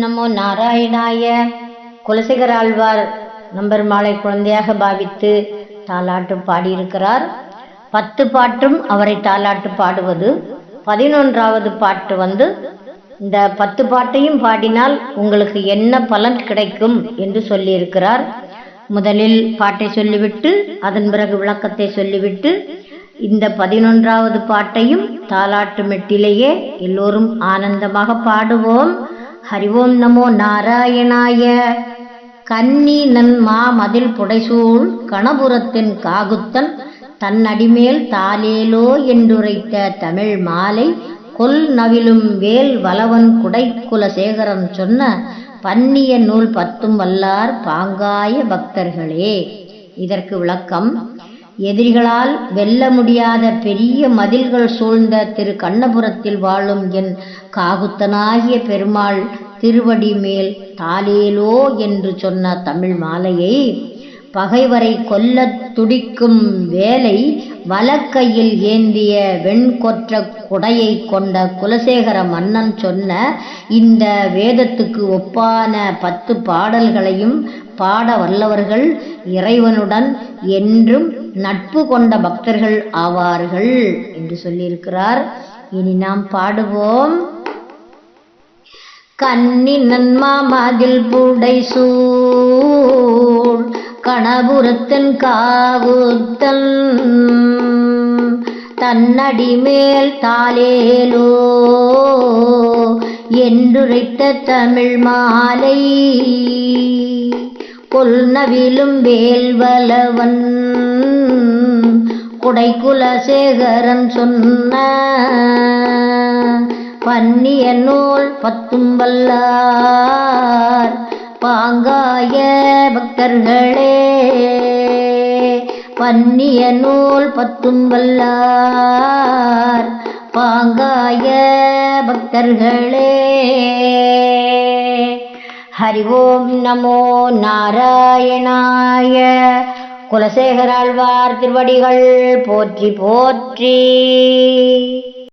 நமோ நாராயணாய குலசேகர் ஆழ்வார் நம்பர் மாலை குழந்தையாக பாவித்து தாலாட்டு பாடியிருக்கிறார். பத்து பாட்டும் அவரை தாலாட்டு பாடுவது. பதினொன்றாவது பாட்டு வந்து இந்த பத்து பாட்டையும் பாடினால் உங்களுக்கு என்ன பலன் கிடைக்கும் என்று சொல்லியிருக்கிறார். முதலில் பாட்டை சொல்லிவிட்டு அதன் பிறகு விளக்கத்தை சொல்லிவிட்டு இந்த பதினொன்றாவது பாட்டையும் தாலாட்டு மெட்டிலேயே எல்லோரும் ஆனந்தமாக பாடுவோம். ஹரிவோம் நமோ நாராயணாய. கன்னி நன் மா மதில் புடைசூழ் கணபுரத்தின் காகுத்தன் தன்னடிமேல் தாலேலோ என்றுரைத்த தமிழ் மாலை கொல் நவிலும் வேல் வலவன் குடை குலசேகரன் சொன்ன பன்னிய நூல் பத்தும் வல்லார் பாங்காய பக்தர்களே. இதற்கு விளக்கம் எதிரிகளால் வெல்ல முடியாத பெரிய மதில்கள் சூழ்ந்த திரு கண்ணபுரத்தில் வாழும் என் காகுத்தனாகிய பெருமாள் திருவடி மேல் தாலேலோ என்று சொன்ன தமிழ் மாலையை பகைவரை கொல்ல துடிக்கும் வேலை வலக்கையில் ஏந்திய வெண்கொற்ற குடையை கொண்ட குலசேகர மன்னன் சொன்ன இந்த வேதத்துக்கு ஒப்பான பத்து பாடல்களையும் பாட வல்லவர்கள் இறைவனுடன் என்றும் நட்பு கொண்ட பக்தர்கள் ஆவார்கள் என்று சொல்லியிருக்கிறார். இனி நாம் பாடுவோம். கன்னி நன்மாமதில் புடை சூழ் கணபுரத்தன் காவுத்தன் தன்னடி மேல் தாலேலோ என்றுரைத்த தமிழ் மாலை பொல்நவிலும் வேல்வலவன் குடைக்குலசேகரன் சொன்ன பன்னிய நூல் பத்தும் வல்லார். பாங்காய பக்தர்களே பன்னிய நூல் பத்தும் வல்லார். பாங்காய பக்தர்களே ஹரி ஓம் நமோ நாராயணாய. குலசேகராழ்வார் திருவடிகள் போற்றி போற்றி.